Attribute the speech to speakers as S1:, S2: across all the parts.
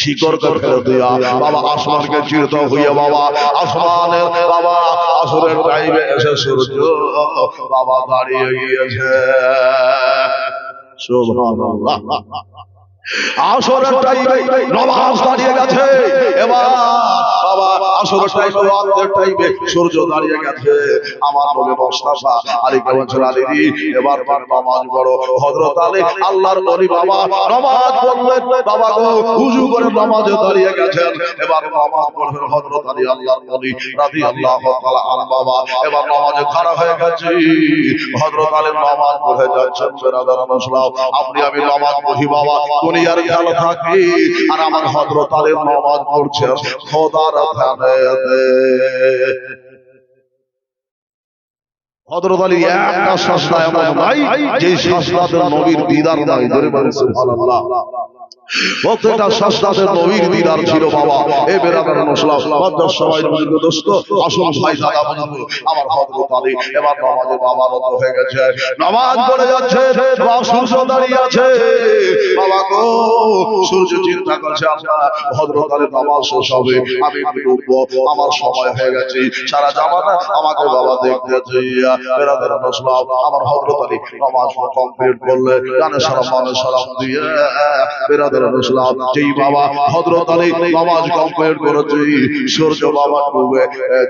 S1: শিকড়কে ফেলে দিয়া। বাবা, আসমানকে চিরত হইয়া বাবা আসমানের বাবা, আসরের টাইমে এসে সূর্য, বাবা দাঁড়িয়ে গিয়েছে। সুবহানাল্লাহ। আসরের টাইমে নমাজ দাঁড়িয়ে গেছে। এবার বাবা আসরের টাইমে রাতের টাইমে সূর্য দাঁড়িয়ে গেছে। আমার নবী মুস্তাফা আলী কালাম আলী এবার তার নামাজ বড়। হযরত আলী আল্লাহর নবী বাবা নামাজ পড়লেন বাবা গো উযু করে নামাজে দাঁড়িয়ে গেছেন। এবার নামাজ পড়লেন হযরত আলী আল্লাহর নবী রাদিয়াল্লাহু তাআলা আন বাবা এবার নামাজে খাড়া হয়ে গেছে। হযরত আলী নামাজ পড়ে যাচ্ছেন বেরাদার মুসলাম আপনি আমি নামাজ পড়ি বাবা। দুনিয়ার খেয়াল থাকি। আর আমার হদ্রতারে আলীর নামাজ পড়ছে খোদার ধ্যানে হযরত একটা এমন নাই যে নবীর নাই, ধরে সুবহানাল্লাহ। প্রত্যেকটা আমার নামাজে শেষ হবে, আমি আমার সময় হয়ে গেছে। সারা জামানা আমাকে বাবা দেখতে চাইয়া বেরাদার আমার হযরত আলী নামাজ কমপ্লিট করলে গানে সারা মানে সালাম দিয়ে বেরাদার বাবা হযরত আলী নামাজ কমপ্লিট করেছে, সূর্য বাবা ডুবে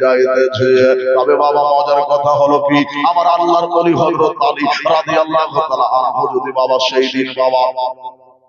S1: যাইতেছে। তবে বাবা, মজার কথা হলো কি? আমার আল্লাহর ওলি হযরত আলী রাদিয়াল্লাহু তাআলা আনহু, যদি বাবা সেই দিন বাবা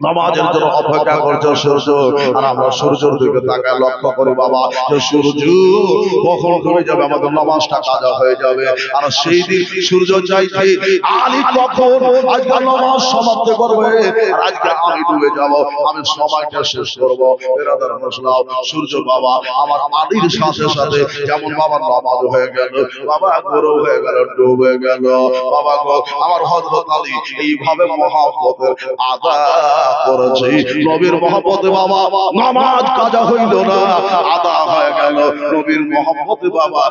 S1: নামাজের জন্য অপেক্ষা করছে সূর্য। আর আমরা সূর্যের দিকে তাকায় লক্ষ্য করি বাবা যে সূর্য কখন কমে যাবে আমাদের নামাজটা কাজা হয়ে যাবে। আর সেই দিন সূর্য চাইছে আলী কখন? আজকে নামাজ সমাপ্ত করবে। আর আজকে আমি ডুবে যাব আমি সময়টা শেষ করব। বেরাদার মুসলাম সূর্য বাবা আমার আলীর সাথে সাথে যেমন বাবার নামাজ হয়ে গেল বাবা গরু হয়ে গেল ডুবে গেল। বাবা আমার হযরত আলী এইভাবে মহাব্বতের আদা করেছে। নবীর মহব্বতে বাবা, নামাজ কাজা হইল না, আদা হয়ে গেল। নবীর মহব্বতে বাবা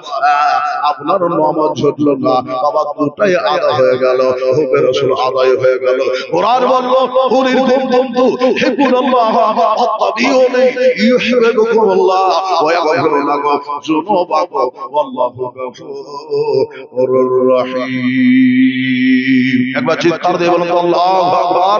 S1: আপনার নামাজ ঝুটলো না, বাবা দুটাই আদা হয়ে গেল হুবে রসুল আদায় হয়ে গেল। কোরআন বলল কুলিল কুনতুম তুহিব্বুনাল্লাহ ফাত্তাবিউনি ইউহিব্বুকুমুল্লাহ ওয়া ইয়াগফিরু লাকুম যুনুবাকুম, ওয়াল্লাহু গফুরুর রহিম। একবার চিৎকার দিয়ে বলুন, আল্লাহু আকবার।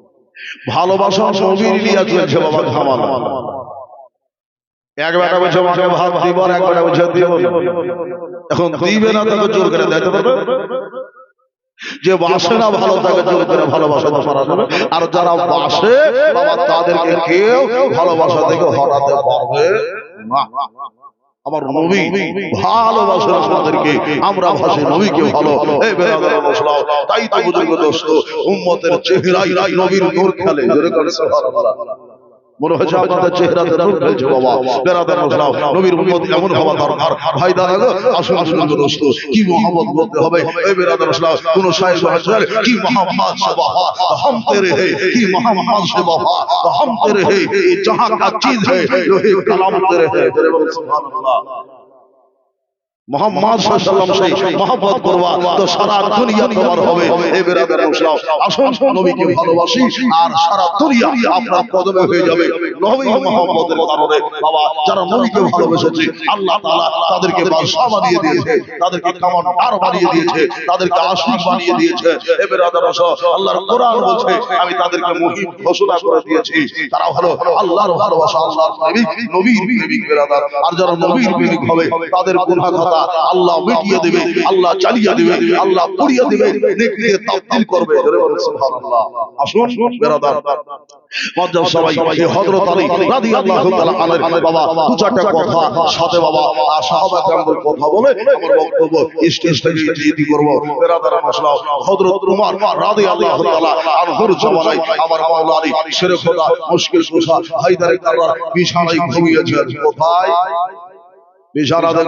S1: ভালোবাসা নবীর নিয়ে চলছে বাবা ঘামানো এক বেটা বলছে আমাকে ভাত দিব আর এক বেটা বলছে দিব। এখন দিবে না তাকে জোর করে দিতে পারবে? যে বাসে না ভালো তাকে জোর করে ভালোবাসা পারা যাবে। আর যারা বাসে বাবা তাদেরকে কেউ ভালোবাসা থেকে হরাতে পারবে না। আমার নবী ভালোবাসেন আমাদেরকে আমরা ভাসে নবীকে ভালো। তাই তো বুঝলো দোস্ত, উম্মতের চেহারাই নবীর নূর খেলে। মনে হয়েছে আপনাদের চেহারাতে নূর ঢেলছে বাবা বেড়াতে বসলাম নবীর উম্মত এমন হওয়া দরকার। ভাই দাদা গো আসুন আসুন দোস্ত কি মোহাম্মদ বলতে হবে? এই বেড়াতে বসলাম কোন শায়েখ হাজার কি মোহাম্মদ সবাহা হাম তেরে হে কি মোহাম্মদ সবাহা হাম তেরে হে জাহান কা চিজ হে লোহে কালাম তেরে হে। তেরে সুবহানাল্লাহ মোহাম্মদ সাল্লাল্লাহু আলাইহি সেই মহব্বত করবা তো সারা দুনিয়া তোমার হবে। এই বেরাদার মুসলাম আসুন নবীকে ভালোবাসি আর সারা দুনিয়া আপনার কদমে হয়ে যাবে। নবী মোহাম্মদের কারণে বাবা যারা নবীকে ভালোবেসেছে আল্লাহ তাআলা তাদেরকে বাদশা বানিয়ে দিয়েছে তাদেরকে কামানদার বানিয়ে দিয়েছে তাদেরকে আশিক বানিয়ে দিয়েছে। এ বেরাদার মুসলাম আল্লাহর কোরআন বলছে আমি তাদেরকে মুহিব ঘোষণা করে দিয়েছি তারা হলো আল্লাহর ভালোবাসা আল্লাহর প্রেমিক নবীর প্রেমিক বেরাদার আর যারা নবীর প্রেমিক হবে তাদের গুনাহ খাতা আল্লাহ মিটিয়ে দেবে, আল্লাহ চালিয়ে দেবে, আল্লাহ পুড়িয়ে দেবে নেকিকে তাবদীল করবে। আসুন, বেরাদার। কোথায়? বিছানাতে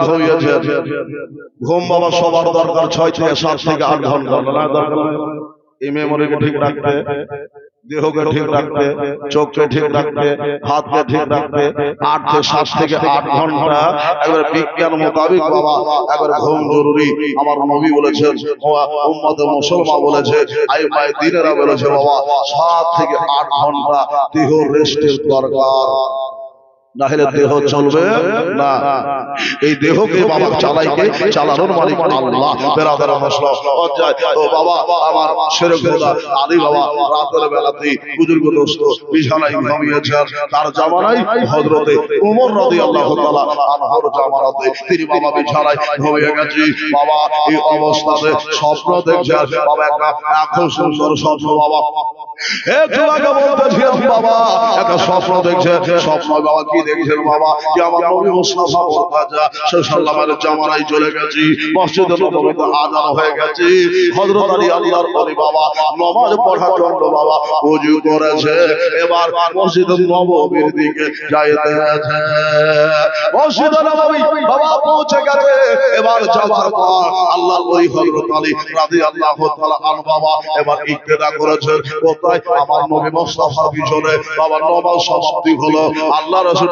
S1: ঘুম বাবা সবার দরকার ছয় থেকে সাত থেকে আট ঘণ্টা। না দরকার এই মেমোরিকে ঠিক রাখতে দেহকে ঠিক রাখতে চোখকে ঠিক রাখতে হাতকে ঠিক রাখতে আট থেকে সাত থেকে আট ঘণ্টা। একবার বিজ্ঞান মোতাবিক বাবা একবার ঘুম জরুরি। আমার নবী বলেছে উম্মত মুসলমান বলেছে আই দিনেরা বলেছে বাবা সাত থেকে আট ঘণ্টা দেহ রেস্টের দরকার। না হলে দেহ চলবে? না। এই দেহকে বাবা চালাইকে চালানোর মালিক আল্লাহ। বেরাদার মশলা অধ্যায় ও বাবা আমার শেরে খোদা আলী বাবা রাতের বেলাতে বুজুর্গ দোস্ত বিছানায় ঘুমিয়েছেন তার জামানায় হযরতে ওমর রাদিয়াল্লাহু তাআলা আনহর জামানাতে তিনি বাবা বিছানায় ঘুমিয়ে গেছে। বাবা এই অবস্থাতে স্বপ্ন দেখছেন বাবা একটা এখন সুন্দর স্বপ্ন বাবা। একটু আগে বলতেছিলাম বাবা একটা স্বপ্ন দেখছে। স্বপ্ন বাবা কি দেখছেন বাবা আমার নবী মুস্তাফা চলে মসজিদে নববীতে আযান হয়ে গেছে। হযরত আলী আল্লাহর বাবা, নামাজ পড়ার জন্য, বাবা ওযু করেছে। এবার মসজিদে নববীর দিকে যাইতে আছে। মসজিদে নববী বাবা, পৌঁছে গেছে। এবার যাওয়ার পর আল্লাহর হযরত আলী রাদিয়াল্লাহু তাআলা আনহু, বাবা, এবার ইক্তেদা কোথায়? আমার নবী মুস্তাফার পিছনে। বাবা, নামাজ সমাপ্তি হলো। আল্লাহ রাসূল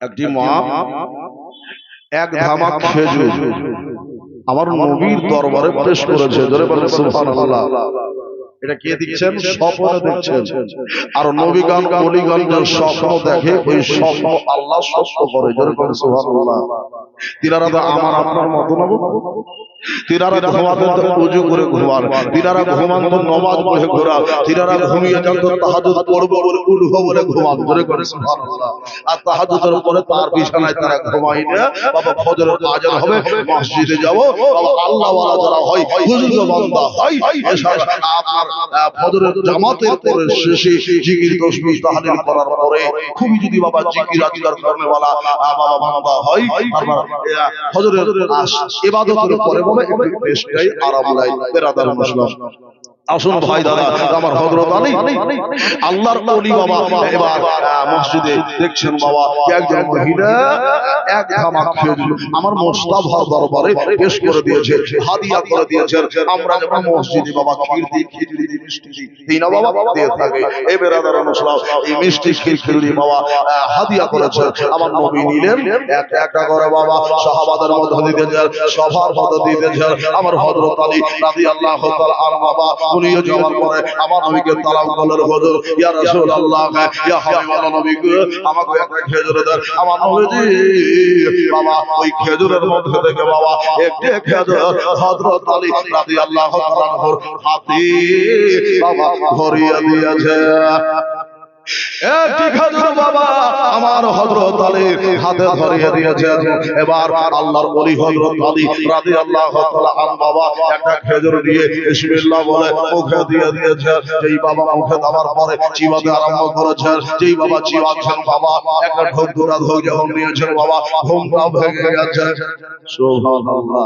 S1: একটি মা এক ধামাক খেজুর। আমার নবীর দরবারে পেশ করেছে ধরে বলে সুবহানাল্লাহ। এটা কে দিচ্ছেন স্বপ্ন দেখছেন। আর নবীগান অলিগান যে স্বপ্ন দেখে ওই স্বপ্ন আল্লাহ সত্য করে জোরে করে সুবহানাল্লাহ। তিনারা আমার আপনার মতো না তিনারা ঘুমাতেন তো উজু করে ঘুমান। তিনারা ঘুমান তো নমাজ পড়ে ঘোরা তিনারা ঘুমিয়ে যান তো তাহাজুদ পড়ব বলে উঠবো বলে ঘুমান। ধরে করে সুবহানাল্লাহ আর তাহাজুদের পরে তার বিছানায় তারা ঘুমাই না। বাবা ফজরের আজান হবে মসজিদে যাব। বাবা আল্লাহ ওয়ালা যারা হয় হুজুর বান্দা হয় আপনার ফজরের জামাতের পরে শেষে জিকির তসবিহ তাহলিল করার পরে খুবই যদি বাবা জিকির আজকার করনে বাবা বান্দা হয় আহ, ফজরের ইবাদতের পরে বলে একটু বেশটাই আরাম নাই বেরাদার মুসলিম আসুন ভাই দাদা আমার হযরত আলী। আল্লাহর ওলি বাবা এবার মসজিদে দেখছেন বাবা একজন মহিলা এক ধামা খেজুর আমার মোস্তাফা দরবারে পেশ করে দিয়েছে হাদিয়া করে দিয়েছেন আমরা যেমন মসজিদে বাবা ক্ষীর দিই খিচুড়ি দিই মিষ্টি দিই। এই না বাবা দিয়ে থাকে এই বেরাদার মুসলাম এই মিষ্টি ক্ষীর খিচুড়ি বাবা। হাদিয়া করেছে। আমার নবী নিলেন একটা একটা করে বাবা। সাহাবাদের মধ্যে দিতেছেন সবার মধ্যে দিতেছেন আমার হযরত আলী রাদিয়াল্লাহু তাআলা আর বাবা উনিও যাওয়ার পরে আমার নবীকে তালাম করলেন হুজুর ইয়া রাসূলুল্লাহ ইয়া হাবিবাল্লাহ নবীকে আমাকে একটা খেজুর দেন। আমার নবীজি বাবা ওই খেজুরের মধ্যে থেকে বাবা একটি খেজুর হযরত আলী রাদিয়াল্লাহু তাআলার হাতে বাবা ভরিয়ে দিয়েছে। একটি খেজুর বাবা আমার হযরত আলীর হাতে ধরিয়ে দিয়েছেন। এবার আল্লাহর ওলি হযরত আলী রাদিয়াল্লাহু তাআলা আন বাবা একটা খেজুর দিয়ে বিসমিল্লাহ বলে মুখে দিয়ে দিয়েছেন। যেই বাবা মুখে দেওয়ার পরে চিবাতে আরম্ভ করেছেন। যেই বাবা চিবাচ্ছেন বাবা একটা ঢোক দুরা ঢোক যখন নিয়েছেন বাবা ঘুমটা ভেঙে গেছে। সুবহানাল্লাহ।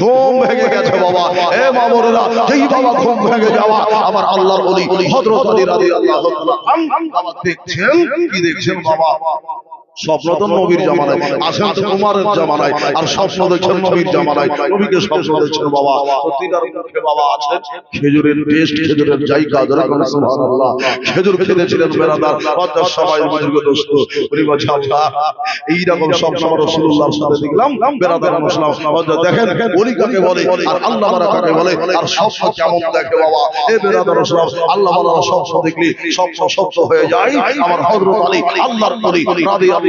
S1: ঘুম ভেঙে গেছে বাবা। এ মামুরেরা যেই বাবা ঘুম ভেঙে যাওয়া আমার আল্লাহর ওলি হযরত আলী রাদিয়াল্লাহু তাআলা আন বাবা দেখছেন? কি দেখছেন বাবা? স্বপ্ন তো নবীর জামানায় আসেন তো কুমারের জামানায়। আর স্বপ্ন দেখছেন নবীর জামানায়। নবীকে স্বপ্ন দেখছেন বাবা। প্রতিটার মুখে বাবা আছে খেজুরের টেস্ট খেজুরের জায়গা ধরে কোন সুবহানাল্লাহ। খেজুর খেতেছিলেন বেরাদার পঞ্চাশ সবাই বুজুর্গ দোস্ত। উনি বলছে আল্লাহ এইরকম স্বপ্ন আমরা রাসূলুল্লাহর সাথে দেখলাম। বেরাদার মুসলাম বলছে দেখেন ওলি কাকে বলে? আর আল্লাহ মারা কাকে বলে? আর স্বপ্ন কেমন দেখে বাবা? এ বেরাদার মুসলাম আল্লাহ মারা স্বপ্ন দেখলি স্বপ্ন সত্য হয়ে যায়। আমার হযরত আলী আল্লাহর ওলি রাদিয়াল্লাহু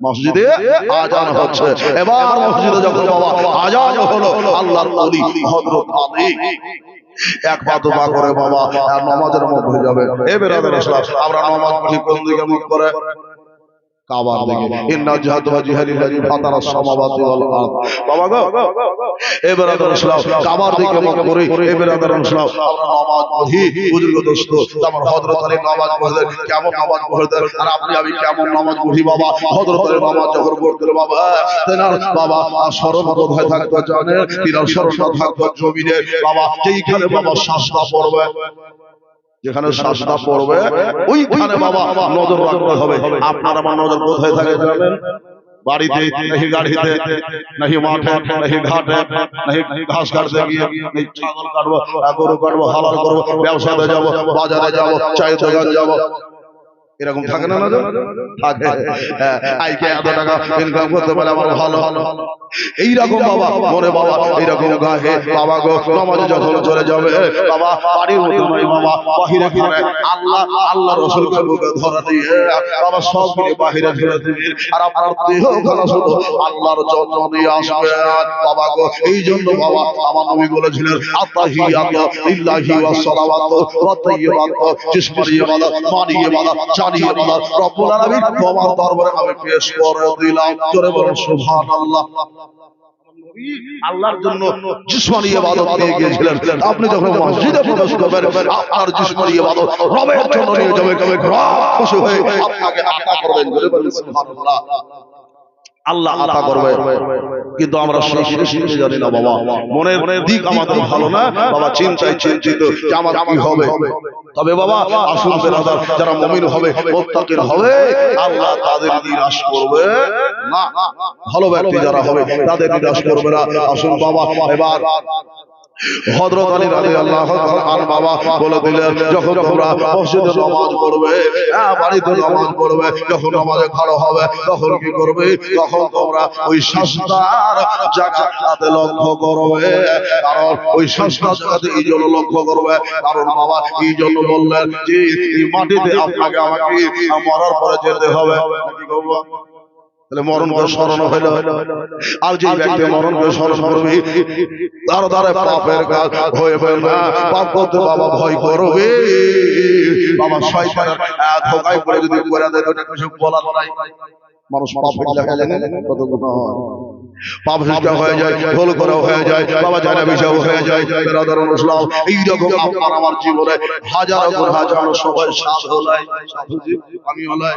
S1: মসজিদে আজান হচ্ছে। এবার মসজিদে যখন বাবা আজান হলো এক পা করে বাবা নামাজের মধ্যে যাবে। এ বেরাদের আমরা নামাজ পড়ি কোন দিকে মুখ করে? কাবার দিকে। ইন্না জিহাদ ওয়া জিহাদিল্লাহি ফাতারা সামাওয়াতি ওয়াল আরদ। বাবা গো এ বেরাদের ইসলাম কাবার দিকে মুখ করে এ বেরাদের ইসলাম আমরা নামাজ পড়ি। বুজুর্গ দোস্ত আমার হযরত আলী নামাজ পড়তেন কেমন নামাজ পড়তেন আর আপনি আমি কেমন নামাজ পড়ি বাবা? হযরত আলী নামাজ যখন পড়তেন বাবা তেনার বাবা স্মরণ কোথায় থাকতো জানে? তিনার স্মরণটা থাকতো জমিনে। বাবা যেইখানে বাবা শ্বাসটা পড়বে। যেখানে শ্বাসটা পড়বে ওইখানে বাবা নজর রাখতে হবে। আপনার আমার নজর কোথায় থাকে জানেন বাড়িতে নাকি গাড়িতে নাকি মাঠে নাকি ঘাটে নাকি ঘাস কাটতে গিয়ে নাকি ছাগল কাটবো গরু কাটবো হালাল করব ব্যবসাতে যাব বাজারে যাব চায়ের দোকান যাব। এরকম থাকে না না থাকে। হ্যাঁ, আইকে এত টাকা ইনকাম করতে পারে আমার ভালো। এইরকম বাবা মনে বাবা এইরকম গায়ে বাবা গো নামাজে যখন চলে যাবে বাবা বাড়ির মধ্যে নয় বাবা বাহিরে ফিরে আল্লাহ আল্লাহ রসুলকে বুকে ধরা দিয়ে বাবা সব মিলে বাহিরে ফিরে দিবি আর আপনার দেহ খানা শুধু আল্লাহর জন্য নিয়ে আসবে বাবা গো এই জন্য বাবা আমার নবী বলেছিলেন আত্তাহিয়াতু লিল্লাহি ওয়াস সালাওয়াতু ওয়া তাইয়্যিবাতু জিসমানিয়াত মানিয়াত জানিয়াত রব্বুল আলামিন তোমার দরবারে আমি পেশ করে দিলাম জোরে বলুন সুবহানাল্লাহ আল্লাহর জন্য জিসমানি ইবাদত গিয়েছিলেন। আপনি যখন মসজিদে প্রবেশ করবেন আপনার জিসমানি ইবাদত রবের জন্য নিয়ে যাবে রব খুশি হয়ে আপনাকে আতা করবেন বলে বলেন সুবহানাল্লাহ। আল্লাহ আতা করবে। কিন্তু আমরা সেই জিনিস জানি না বাবা। মনের দিক আমাদের ভালো না। বাবা চিন্তায় চিন্তিত যে আমার কি হবে? তবে বাবা আসুন বেরাদার যারা মমিন হবে মুত্তাকিন হবে। আল্লাহ তাদের নিরাশ করবে। না ভালো ব্যক্তি যারা হবে তাদের নিরাশ করবে না। আসুন বাবা এবার হযরত আলী রাদিয়াল্লাহু তাআলা বাবা বলে দিলেন, যখন তোমরা মসজিদে নামাজ পড়বে হ্যাঁ করবে? তখন ওই সস্তার জায়গাটাতে লক্ষ্য এই জন্য লক্ষ্য করবে। কারণ বাবা এই জন্য বললেন যে মাটিতে আপনাকে আমাকে মরার পরে যেতে হবে। কি করব? তাহলে মরণকে স্মরণ হইল? আর যে ব্যক্তি মরণকে স্মরণ করবে তার দ্বারা পাপের কাজ হয়ে ফেলবে পাপ করতে বাবা ভয় করবে। বাবা শয়তানের ধোকায় পড়ে যদি করে দেয় ওটা কিছু বলার নাই। মানুষ পাপ হয়ে দেখা যায় না? কত হয়। পাপ সৃষ্টি হয়ে যায় ভুল করা হয়ে যায় বাবা জানা বিষয় হয়ে যায়। বেরাদার ইসলাম এইরকম আপনার আমার জীবনে হাজার গুণ হাজার সবাই সাধু নাই সাধুজি আমি হলাই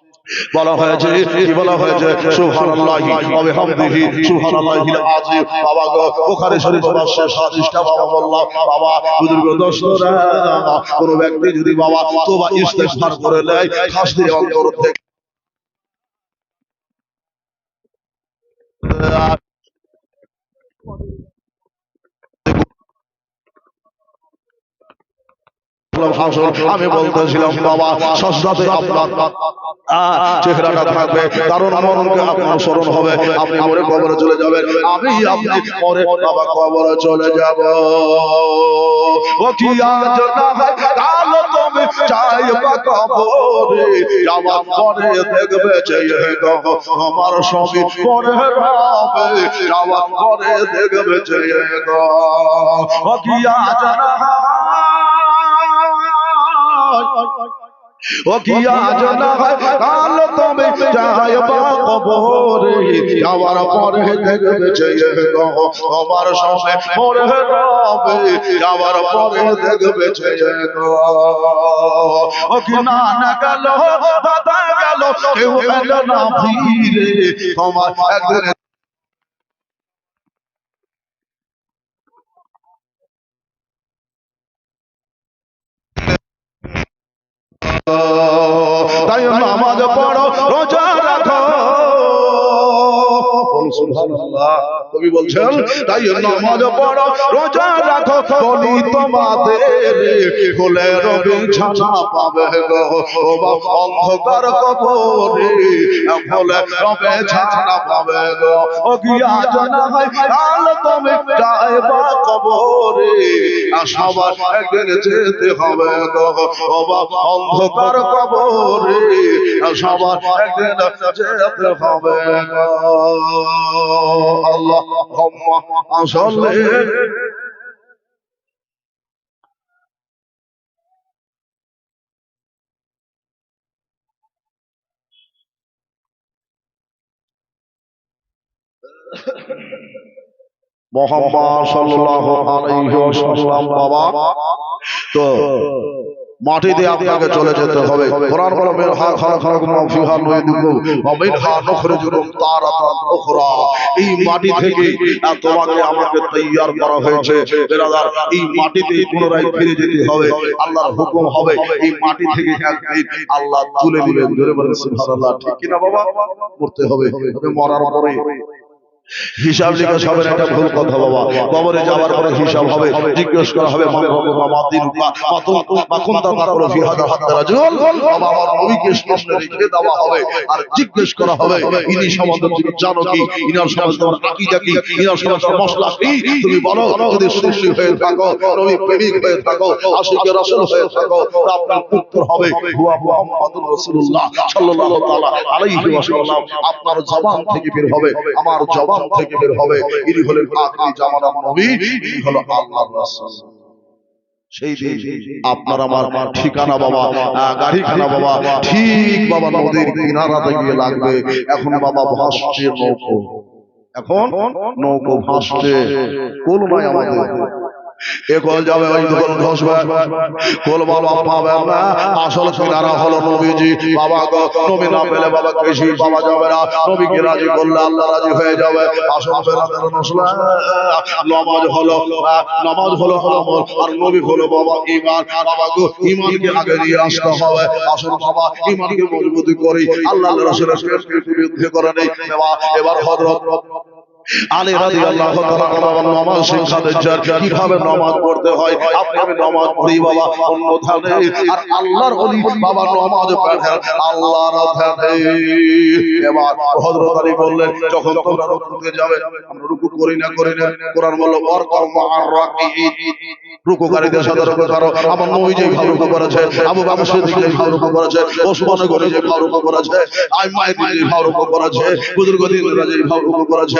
S1: বলা হয়েছে, কি বলা হয়েছে? সুবহানাল্লাহি ওয়া বিহামদিহি সুবহানাল্লাহিল আযীম। বাবা গো, বুখারী শরীফ ভাষ্যে হাদিসটা বাবা বললাম, বাবা, বুজুর্গ, দোস্তরা, কোন ব্যক্তি যদি বাবা তওবা ইস্তেগফার করে নেয়, খাস দিয়ে অন্তর থেকে রসুলাম হাসন আমি বলতেছিলাম বাবা সস্তাতে আপনার চেহারাটা থাকবে কারণ মরণকে আপনার স্মরণ হবে আপনি মরে কবরে চলে যাবেন আমি আপনি মরে বাবা কবরে চলে যাব ও কি আজ না হয় কাল তুমি চাইবা কবরে যাওয়ার পরে দেখবে যে গো আমার স্বামী পরে যাওয়ার পরে দেখবে যে গো ও কি আজ না হয় ও কি না হয়? কাল তুমি যাইবা কবরে যাওয়ার পরে দেখবে যে গো আমার সামনে মরে রবে যাওয়ার পরে দেখবে যে গো। ও কি না না গেল দাদা গেল কেউ এলো না ফিরে তোমার একদিন তাই নামাজ পড়ো সুবহানাল্লাহ। কবি বলছেন তাই নামাজ পড়ো রোজা রাখো বলি তোমাদের। কোলে রবি ছানা পাবে গো ও বাবা অন্ধকার কবরে। কোলে রবে ছানা পাবে গো ও গিয়া জানা হয় কাল তুমি যাইবা কবরে। সবার একদিন যেতে হবে গো ও বাবা অন্ধকার কবরে। সবার একদিন যেতে হবে গো। আল্লাহ আসলে মোহাম্মদ সাল্লাল্লাহু আলাইহি ওয়াসাল্লাম বাবা। তো মাটিতে আপনাকে চলে যেতে হবে কোরআন বলে হা খালা কুম ফিহা নুইদুকু ওয়া মিনহা নুখরিজুকুম তারাতান উখরা এই মাটি থেকে তোমাকে আমাকে তৈয়ার করা হয়েছে বেরাদার এই মাটিতে পুনরায় ফিরে যেতে হবে আল্লাহর হুকুম হবে এই মাটি থেকে একদিন আল্লাহ তুলে দিবেন জোরে বলেন সুবহানাল্লাহ ঠিক কি না বাবা করতে হবে মরার পরে হিসাব নিকাশ হবে এটা ভুল কথা বাবা কবরে যাওয়ার পরে হিসাব হবে জিজ্ঞেস করা হবে মা বাবা মা মা দিন মা মা তো মা কোন তা তারপরে ফি হাদা হাদা রাজুল বাবা আমার নবীকে সামনে রেখে দেওয়া হবে আর জিজ্ঞেস করা হবে ইনি সম্বন্ধে তুমি জানো কি ইনার সম্বন্ধে তোমার আকীদা কি ইনার সম্বন্ধে তোমার মশলা কি তুমি বলো যদি সুন্নি হয়ে থাকো নবী প্রেমিক হয়ে থাকো আশিকে রাসূল হয়ে থাকো আপনার উত্তর হবে হুয়া মুহাম্মাদুর রাসূলুল্লাহ সাল্লাল্লাহু তাআলা আলাইহি ওয়াসাল্লাম আপনার জবান থেকে বের হবে আমার জবান থেকে বের হবে। ইনি হলেন নবী, ইনি হলো আল্লাহর রাসূল। সেই দিন আপনার আমার ঠিকানা বাবা, গাড়িখানা বাবা, ঠিক বাবা নদীর লাগবে। এখন বাবা ভাসছে নৌকো। এখন নৌকো ভাসছে। কোলমায় আমাদের। এ কল যাবে ওই দোকান ধসবে। কোল বাবা পাবে না আসল কিনারা হলো নবীজি। বাবা গো নবী না পেলে বাবা কৃষি বাবা যাবে না। নবীকে রাজি করলে আল্লাহ রাজি হয়ে যাবে। আসল ফেরাতের নসলা নামাজ হলো আহ, হলো আমল। আর নবী হলো বাবা ঈমান। বাবা গো ঈমানকে আগে নিয়ে আসতে হবে। আসল বাবা ঈমানকে মজবুতি করি আল্লাহ রাসূলের বিরুদ্ধে করে নেই। এবার হযরত আলী রাদিয়াল্লাহু তাআলা নামাজ শিক্ষা দিচ্ছেন। কীভাবে নামাজ পড়তে হয়? আপনি আমি নামাজ পড়ি বাবা অন্য ধানে আর আল্লাহর ওলি বাবা নামাজ পড়েন আল্লাহর ধানে এবার হযরত আলী বললেন যখন তোমরা রুকুতে যাবে আমরা রুকু করি না করি না। কোরআন বলল ওয়ারকাউ মা'আর রাকিঈন। রুকুকারীদের সাথে রুকু করো। আমার নবী যে ভালো রুকু করেছে আবু বকর সিদ্দিক যে ভালো রুকু করেছে ওসমান গনি যে ভালো রুকু করেছে আইমাই যে ভালো রুকু করেছে বুজুর্গ দিনরা যে ভালো রুকু করেছে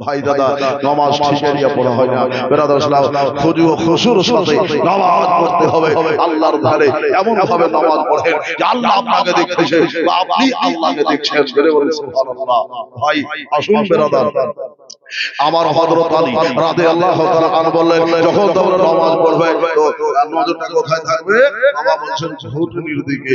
S1: ভাই দাদা নামাজ ঠিকারিয়া পড়া হয় না। বেরাদার সালাম খুজু ও খুশুর সাথে নামাজ পড়তে হবে। আল্লাহর ধারে এমন ভাবে নামাজ পড়েন যে আল্লাহ আপনাকে দেখতেছে বা আপনি আল্লাহকে দেখছেন। বেরে বলে সুবহানাল্লাহ। ভাই আসুন বেরাদার। আমার হযরত আলী রাদিয়াল্লাহু তাআলা আনহু বললেন যখন তোমরা নামাজ পড়বে তো নজরটা কোথায় থাকবে? বাবা বলছেন হুটনির দিকে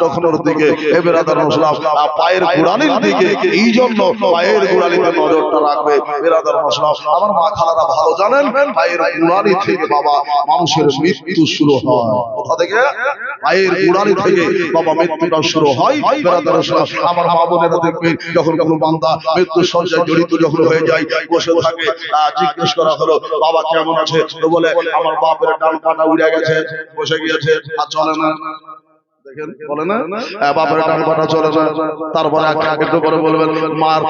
S1: তখনের দিকে এ বেরাদার মুসলাম পায়ের গোড়ালির দিকে এই জন্য পায়ের গোড়ালিতে নজরটা রাখবে বেরাদার মুসলাম আমার মা খালারা ভালো জানেন পায়ের গোড়ালি থেকে বাবা মানুষের মৃত্যু শুরু হয়। কোথা থেকে? পায়ের গোড়ালি থেকে বাবা মৃত্যুটা শুরু হয় বেরাদার মুসলাম আমার মা বোনেরা দেখবেন যখন কোনো বান্দা মৃত্যু সজ্জায় জড়িত যখন হয়ে যায় বসে থাকে। জিজ্ঞেস করা হলো, বাবা, কেমন আছে? তো বলে, আমার বাপের ডান পাটা উড়ে গেছে। বসে গিয়েছে, আর চলে না। বলে না বাপের ডান পাটা চলে না তারপরে একটু বলবেন মার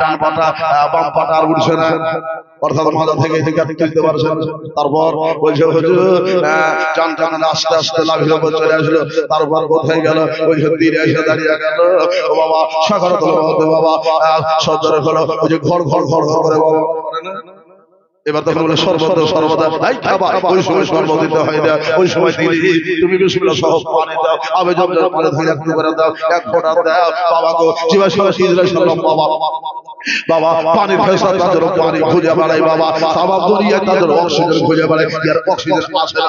S1: ডান পাটা বাম পাটা আর উঠছে না অর্থাৎ মাথা থেকে তুলতে পারছেন তারপর বলছে হুজুর আহ, টান আস্তে আস্তে লাভির উপর চলে আসলো তারপর কোথায় গেল ওই তীরে এসে দাঁড়িয়ে গেল ও বাবা সাগরত বাবা আহ, হলো ওই যে ঘর ঘর ঘর ঘর বাবা? এবার তখন বলে সর্বদা সর্বদা এই খাবা। ওই সময় হয় না। ওই সময় দিলি তুমি বিসমিল্লাহ সহ পানি দাও। আবে জব জব করে ধরে একটু করে দাও। এক ফোঁটা দাও। বাবা গো জিবা সবাই সিজরা সাল্লাম বাবা। বাবা পানি তাদের পানি খুঁজে বেড়ায় বাবা। সাবাব দুনিয়া তাদের অক্সিজেন খুঁজে বেড়াই আর অক্সিজেন আসে না।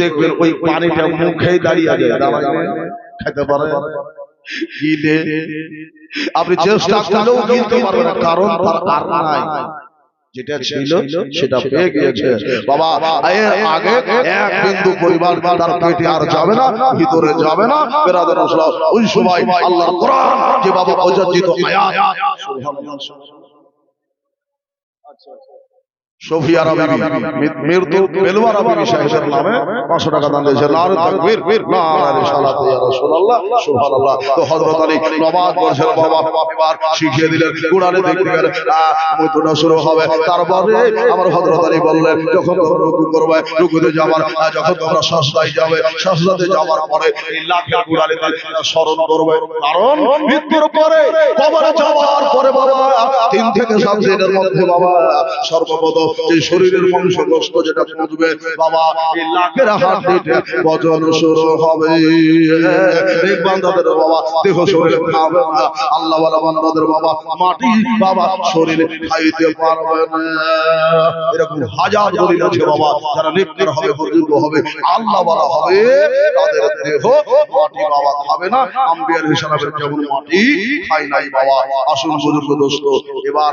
S1: দেখবেন ওই পানিটা মুখেই দাঁড়িয়ে খেতে পারে? আপনি চেষ্টা কারণ তার নাই। যেটা ছিল, সেটা পেয়ে গিয়েছে। বাবা আগে এক বিন্দু পরিমাণ তার পেটে আর যাবে না, ভিতরে যাবে না। বেরাদার ওই সময় কোরআন যে বাবা সোফিয়ার বিবি মৃত্যু বেলওয়ার বিবি সাহেবের নামে 500 টাকা দান দিয়েছে। নারে তাকবীর নারে সালাত ইয়া রাসূলুল্লাহ সুবহানাল্লাহ। তো হযরত আলী নামাজ পড়ছেন বাবা এবার শিখিয়ে দিলেন কোরআনে দেখতে গেলে মৃত্যুটা শুরু হবে। তারপরে আমার হযরত আলী বললেন যখন তোমরা রুকু করবে রুকুতে যাবার যখন তোমরা সাজদায় যাবে সাজদাতে যাওয়ার পরে এই কোরআনে স্মরণ করবে। কারণ মৃত্যুর পরে কবরে যাওয়ার পরে বাবা তিন থেকে সাত দিনের মধ্যে বাবা সর্বপ্রথম শরীরের মাংস গোস্ত যেটা পৌঁছবে বাবা লাখের হাত দিতে বজন শুরু হবে। বান্দাদের বাবা, দেহ শরীরে খাবে না। আল্লাহ ওয়ালা বান্দাদের বাবা, মাটি বাবা, শরীরে খাইতে পারবে না। এরকম হাজার দলিল আছে বাবা, যারা নিকর হবে, বুজুর্গ হবে আল্লাহ ওয়ালা হবে, তাদের দেহ মাটি বাবা খাবে না। আম্বিয়ার হিসাবে যেমন মাটি খাই নাই বাবা। আসুন বুজুর্গ দোস্ত, এবার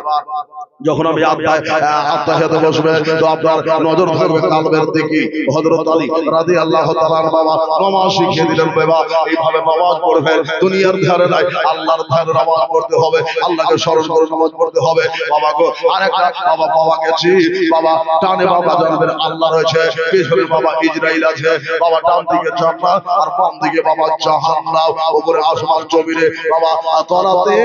S1: যখন আমি আত্মায় আত্মাহিয়াতে বসবে, তো আপনার নজর থাকবে কালবের দিকে। হযরত আলী রাদিয়াল্লাহু তাআলার বাবা নামাজ শিখিয়ে দিলেন, বাবা, এইভাবে নামাজ পড়বে, দুনিয়ার ধারে নাই, আল্লাহর ধারে নামাজ পড়তে হবে, আল্লাহকে স্মরণ করে নামাজ পড়তে হবে। বাবা গো, আরেকটা বাবা বাবা গেছি। বাবা টানে বাবা জানবেন, আল্লাহ রয়েছে, পেছনে বাবা ইসরাইল আছে। বাবা, ডান দিকে জান্নাত, আর বাম দিকে বাবা জাহান্নাম, উপরে আসমান জমিনে। বাবা, তলাতে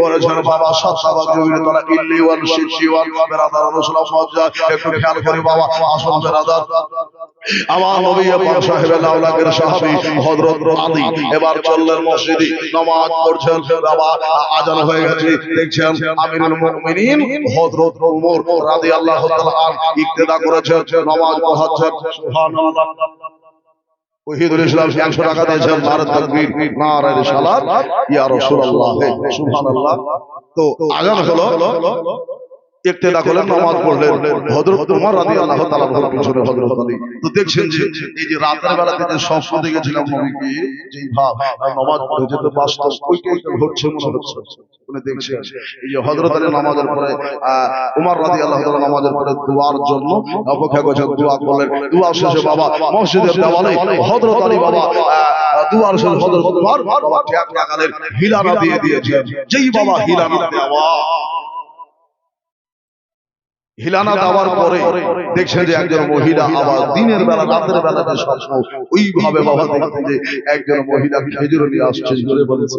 S1: বলেছেন, বাবা, সাতটা জমিনে, তলা ইল্লি ওয়াল শিশি ওয়াল বেরাদার রাসূলুল্লাহ মজ্জা একটু খেয়াল করে বাবা আসল বেরাদার আমার নবী পাক সাহেবের লাউলাকের সাহাবী হযরত আলী এবার চললেন মসজিদে, নামাজ পড়ছেন। বাবা, আজান হয়ে গেছে, দেখছেন আমিরুল মুমিনিন হযরত ওমর রাদিয়াল্লাহু তাআলা ইক্তেদা করেছেন, নামাজ পড়াচ্ছেন। সুবহানাল্লাহ। ওহিদুল ইসলাম 100 টাকা দিয়েছেন? নারে তাকবীর নারে রিসালাত। ইয়া রাসূলুল্লাহ সুবহানাল্লাহ। তো আজান হলো। ইক্তেদা করলেন নামাজ পড়লেন। হযরত ওমর রাদিয়াল্লাহু তাআলা এর পিছনে হযরত আলী। তো দেখছেন যে এই যে রাতের বেলাতে যে স্বপ্ন দেখেছিলাম নবীকে যেই ভাব নামাজ পড়ে যেতে বাস্তব ওইটাই ঘটছে মনে হচ্ছে? উনি দেখছেন এই যে হযরত আলী নামাজের পরে ওমর রাদিয়াল্লাহু তাআলা নামাজের পরে দোয়ার জন্য অপেক্ষা করছেন দোয়া করলেন। দোয়া শেষে বাবা মসজিদের দেওয়ালে হযরত আলী বাবা দোয়ার শেষে হযরত ওমর বাবা ট্যাক লাগালেন হিলানা দিয়ে দিয়েছেন। যেই বাবা হিলানা দেওয়া। হিলানা দেওয়ার পরে দেখছে যে একজন মহিলা আবার দিনের বেলা রাতের বেলাতে সবসময় ওইভাবে বাবা দেখছে যে একজন মহিলা খেজুর নিয়ে আসছে জোরে বলেছে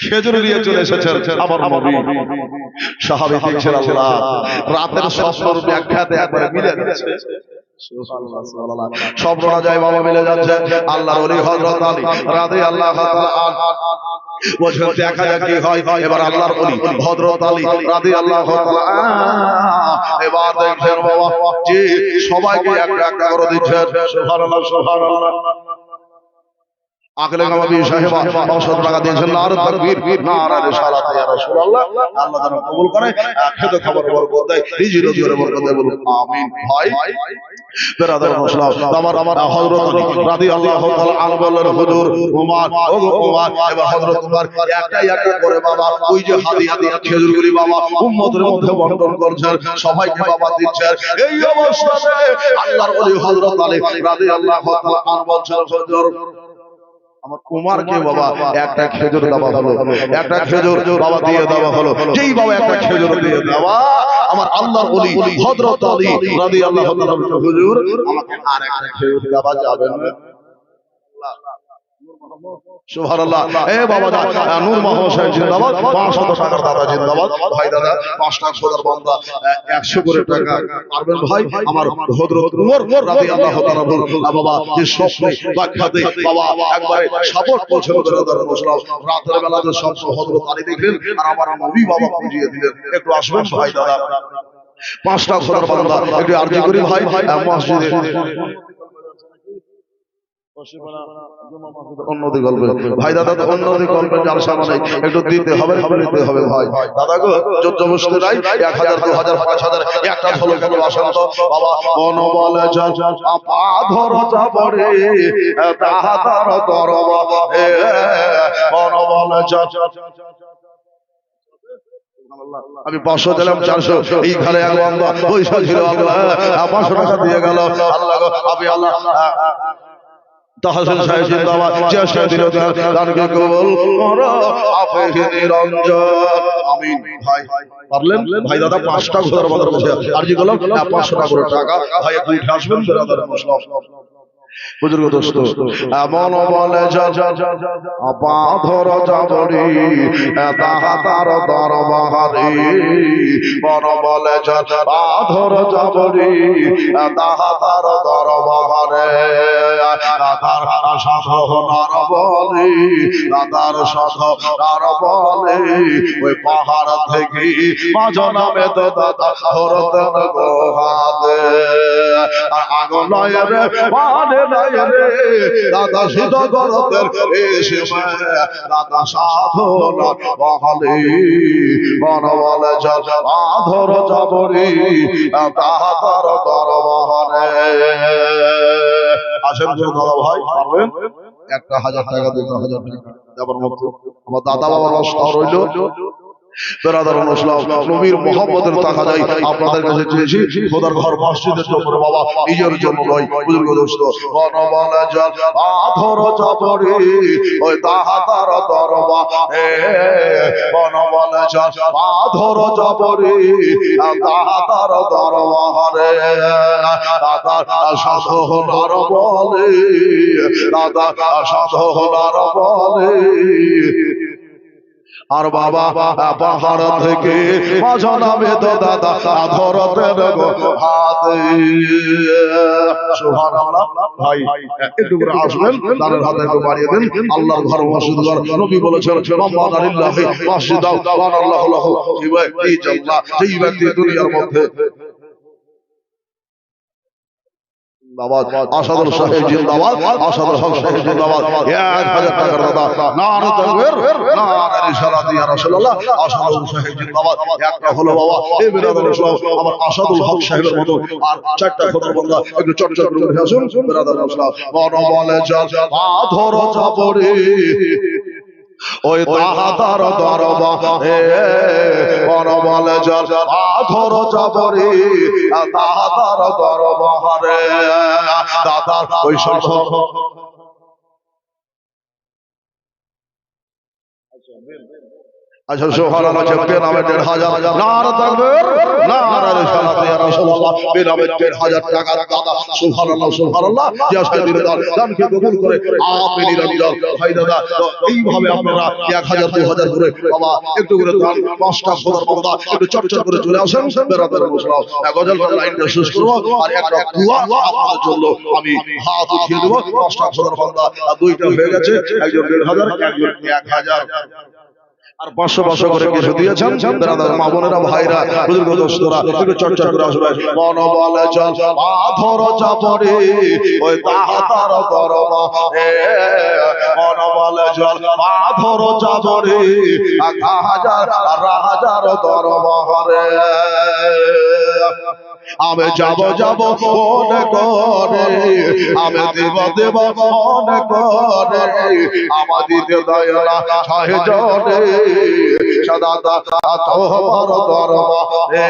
S1: খেজুর নিয়ে চলে এসেছেন আমার নবী সাহাবী দেখছেন আল্লাহ রাতের স্বপ্নর ব্যাখ্যাতে একবার মিলে যাচ্ছে স্বপ্নটা যায়, বাবা মিলে যাচ্ছে। আল্লাহর ওলি হযরত আলী রাদিয়াল্লাহু তাআলা এবার আল্লাহর সবাইকে একটা একটা করে দিচ্ছেন। আকলে নবী সাহেব 500 টাকা দিয়েছেন নার তাকবীর, নার রিসালাত রাসূলুল্লাহ। আল্লাহ যেন কবুল করে খেতে খাবার বরকত দেয় রিজিক রোজগারে বরকত দেয়, বলুন, আমিন। ভাই, বেরাদার মুসলিম, আমার আমার হযরত খেজুরগুলি বাবা, উম্মতের মধ্যে বন্টন করছেন, সবাইকে বাবা দিচ্ছেন, এই অবস্থাতে আল্লাহর ওলি আলী রাদিয়াল্লাহু তাআলা আনহু বলছেন কুমারকে বাবা একটা খেজুর দেওয়া হলো। একটা খেজুর বাবা দিয়ে দেওয়া হলো। যেই বাবা একটা খেজুর দিয়ে দেওয়া আমার আল্লাহর ওলি হযরত আলী রাদিয়াল্লাহু তাআলা হুজুর আমাকে আর একটা খেজুর দেওয়া যাবে না। সুবহানাল্লাহ। এ বাবা নূর মোহাম্মদ জিন্দাবাদ। 500 টাকার দাদা জিন্দাবাদ। ভাই দাদা 5 টাকা খোদার বান্দা 100 করে টাকা। পারবেন ভাই? আমার হযরত উমর রাদিয়াল্লাহু তাআলা বাবা যে স্বপ্নে ব্যাখ্যাতে বাবা একবারে সাপোর্ট করছেন বেরাদার মুসলিম। রাতের বেলা যে স্বপ্ন হযরত আলী দেখলেন আর আমার নবী বাবা বুঝিয়ে দিলেন। একটু আসবেন ভাই দাদা? পাঁচটা খোদার বান্দা একটু আরজি করি ভাই মসজিদে। অন্যদিকে গল্পে ভাই দাদা তো অন্যদিকে গল্পে যার সামনে একটু দিতে হবে হবে দিতে হবে ভাই। দাদা গো যোজ্য বসতে নাই? এক হাজার দু হাজার পাঁচ হাজার একটা হলো কেন আসেন বাবা বলে ধর যাবরে তাহা তার দরব এ। বলে যা। আমি পাঁচশো দিলাম চারশো। এই ঘরে পয়সা ছিল আল্লাহ। পাঁচশো টাকা দিয়ে গেল। আল্লাহ আমি আল্লাহ তাহসিন সাহেব জিন্দাবাদ চেষ্টা দিল গানকে কবুল করো আপে নিরঞ্জন। আমিন। ভাই পারলেন? ভাই দাদা পাঁচটা ঘোড়ার বাজার বসে আর জি পাঁচশো টাকা করে টাকা। ভাই একটু উঠে আসবেন বেরাদার মুসলাম বুজুর্গ দোস্ত, এমন বলে বাঁধর যাবরি তাহা তার দরবারে। মন বলে বাঁধর যাবরি তাহা তার দরবারে। দাদার সাধনার বলে দাদার সাধনার বলে। ওই পাহাড় থেকে মাঝ নামে তো দাদা হরতন গোহাদে আগুন নয় রে মানে দাদা শীত গরতের দাদা সাধনার বহলে মন বলে জল আধর যাবরি তাহার দরবারে। আসেন ভাই একটা হাজার টাকা দুটো হাজার টাকা। আমার দাদা বাবার অবস্থা রইল। বেরাদার মুসলাম নবীর মোহাম্মদের টাকা যাই আপনাদের কাছে চেয়েছি, খোদার ঘর মসজিদের জন্য বাবা, নিজের জন্য নয়। বুজুর্গ দোস্ত বনবলে জল আধর চাপড়ে, ওই তাহাতার দরবা এ বনবলে জল আধর চাপড়ে, তাহাতার দরবা হরে দাদা সাধনার বলে দাদা সাধনার বলে। আর বাবা, পাহাড় থেকে অজনাবে তো দাদা ধরতে দেবো ভাই আসবেন হাতে ঘর ঘর আল্লাহ ব্যক্তি দুনিয়ার মধ্যে জিন্দাবাদ। আসাদুল সাহেব জিন্দাবাদ। আসাদুল হক সাহেব জিন্দাবাদ। এক হাজার টাকার দাদা। নার তাকবীর নার রিসালাত ইয়া রাসূলুল্লাহ। আসাদুল সাহেব জিন্দাবাদ। একটা হলো বাবা এই বিরাদর ইসলাম আমার আসাদুল হক সাহেবের মতো। আর চারটা খোদার বান্দা একটু চট চট করে আসুন। বিরাদর ইসলাম মন বলে জল। আধর চাপড়ে। ওই তাহাদার দরবা হে বলে জল আধর জবরি তাহাদার দরবা রে দাদার ওই সব আচ্ছা সুবহানাল্লাহ যে বেনামে দেড় হাজার নারা তাকবীর নারা রিসালাত ইয়া রাসূলুল্লাহ। বেনামে দেড় হাজার টাকার দাদা। সুবহানাল্লাহ সুবহানাল্লাহ। যে আজকে দান দানকে কবুল করে আপনি নিরঞ্জন ভাই দাদা এইভাবে আপনারা এক হাজার দু করে বাবা একটু করে দান। পাঁচটা খোদার বান্দা একটু চটচট করে চলে আসেন। বেরাদার মুসলাম গজল লাইনটা শেষ করব। আর একটা দোয়া আপনাদের জন্য আমি হাত উঠিয়ে দেবো। দুইটা হয়ে গেছে। একজন দেড় হাজার একজন এক হাজার। আর পাঁচশো পাঁচশো করে কিছু দিয়েছেন বেড়াদার মা বোনেরা ভাইরা বুজুর্গ দোস্তরা একটু চর্চা করে আসবে মন বলে চল পাথর চাপরে ওই তাহাতার মন বলে চল পাথর চাপরে হাজার রাজার দরবা রে আমি যাব যাব মনে করে আমি দেব দেব মনে করে আমার দিতে দয়ালা ছয় জনে। সদা তোমার দরবারে।